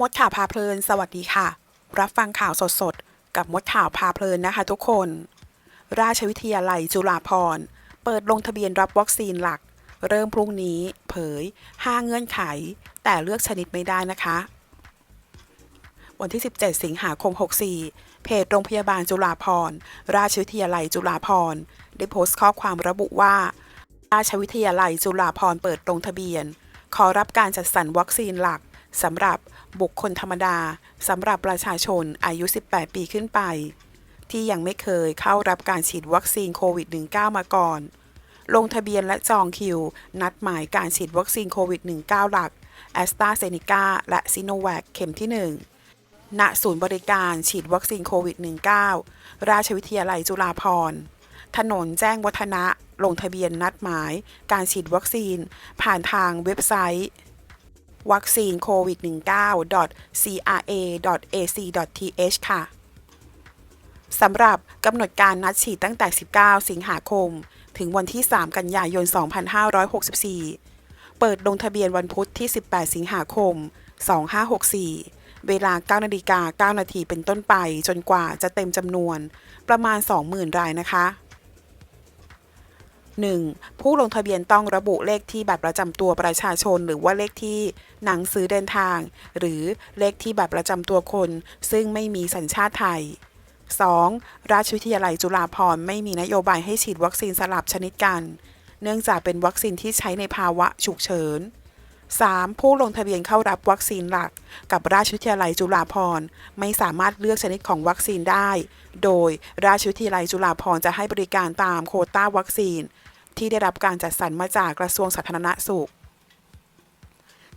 มดข่าวพาเพลิน สวัสดีค่ะ รับฟังข่าวสดๆ กับมดข่าวพาเพลินนะคะทุกคน ราชวิทยาลัยจุฬาภรณ์ เปิดลงทะเบียนรับวัคซีนหลัก เริ่มพรุ่งนี้เผย 5 เงื่อนไข แต่เลือกชนิดไม่ได้นะคะ วันที่ 17 สิงหาคม 64 เพจโรงพยาบาลจุฬาภรณ์ ราชวิทยาลัยจุฬาภรณ์ ได้โพสต์ข้อความระบุว่า ราชวิทยาลัยจุฬาภรณ์เปิดลงทะเบียน ขอรับการจัดสรรวัคซีนหลักสำหรับ บุคคลธรรมดาสำหรับประชาชนอายุ 18 ปีขึ้นไป ที่ยังไม่เคยเข้ารับการฉีดวัคซีนโควิด -19 มาก่อน ลงทะเบียนและจองคิว นัดหมายการฉีดวัคซีนโควิด -19 หลักแอสตราเซเนกาและซิโนแวคเข็มที่ 1 ณ ศูนย์บริการฉีดวัคซีนโควิด -19 ราชวิทยาลัยจุฬาภรณ์ถนนแจ้งวัฒนะ ลงทะเบียนนัดหมาย การฉีดวัคซีน ผ่านทางเว็บไซต์ วัคซีนโควิด 19.cra.ac.th ค่ะสำหรับกำหนดการนัดฉีดตั้งแต่ 19 สิงหาคม ถึงวันที่ 3 กันยายน 2564 เปิดลงทะเบียนวันพุธที่ 18 สิงหาคม 2564 เวลา 9 นาฬิกา 9 นาทีเป็นต้นไป จนกว่าจะเต็มจำนวน ประมาณ 20,000 รายนะคะ 1. ผู้ลงทะเบียนต้องระบุเลขที่บัตรประจำตัวประชาชน หรือว่าเลขที่หนังสือเดินทาง หรือเลขที่บัตรประจำตัวคน ซึ่งไม่มีสัญชาติไทย 2. ราชวิทยาลัยจุฬาภรณ์ไม่มีนโยบายให้ฉีดวัคซีนสลับชนิดกัน เนื่องจากเป็นวัคซีนที่ใช้ในภาวะฉุกเฉิน 3. ผู้ลงทะเบียนเข้ารับวัคซีนหลัก กับราชวิทยาลัยจุฬาภรณ์ไม่สามารถเลือกชนิดของวัคซีนได้ โดยราชวิทยาลัยจุฬาภรณ์จะให้บริการตามโคต้าวัคซีน ที่ได้รับการจัดสรรมาจากกระทรวงสาธารณสุข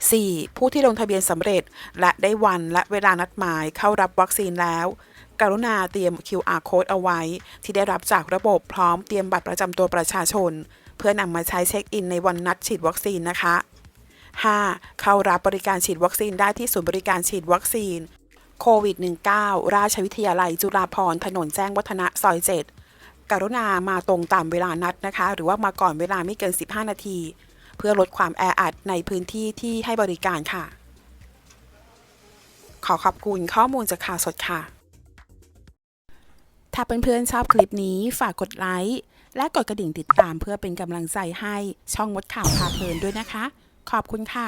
4. ผู้ที่ลงทะเบียนสำเร็จ และได้วันและเวลานัดหมายเข้ารับวัคซีนแล้ว กรุณาเตรียม QR code เอาไว้ ที่ได้รับจากระบบพร้อมเตรียมบัตรประจำตัวประชาชน เพื่อนำมาใช้เช็คอินในวันนัดฉีดวัคซีนนะคะ 5. เข้ารับบริการฉีดวัคซีนได้ที่ศูนย์บริการฉีดวัคซีนโควิด -19 ราชวิทยาลัยจุฬาภรณ์ถนนแจ้งวัฒนะซอย 7 กรุณามาตรงตามเวลานัดนะคะ หรือว่ามาก่อนเวลาไม่เกิน 15 นาที เพื่อลดความแออัดในพื้นที่ที่ให้บริการค่ะ ขอขอบคุณข้อมูลจากข่าวสดค่ะ ถ้าเพื่อนๆชอบคลิปนี้ฝากกดไลค์และกดกระดิ่งติดตามเพื่อเป็นกำลังใจให้ช่องมดข่าวพาเพลินด้วยนะคะ ขอบคุณค่ะ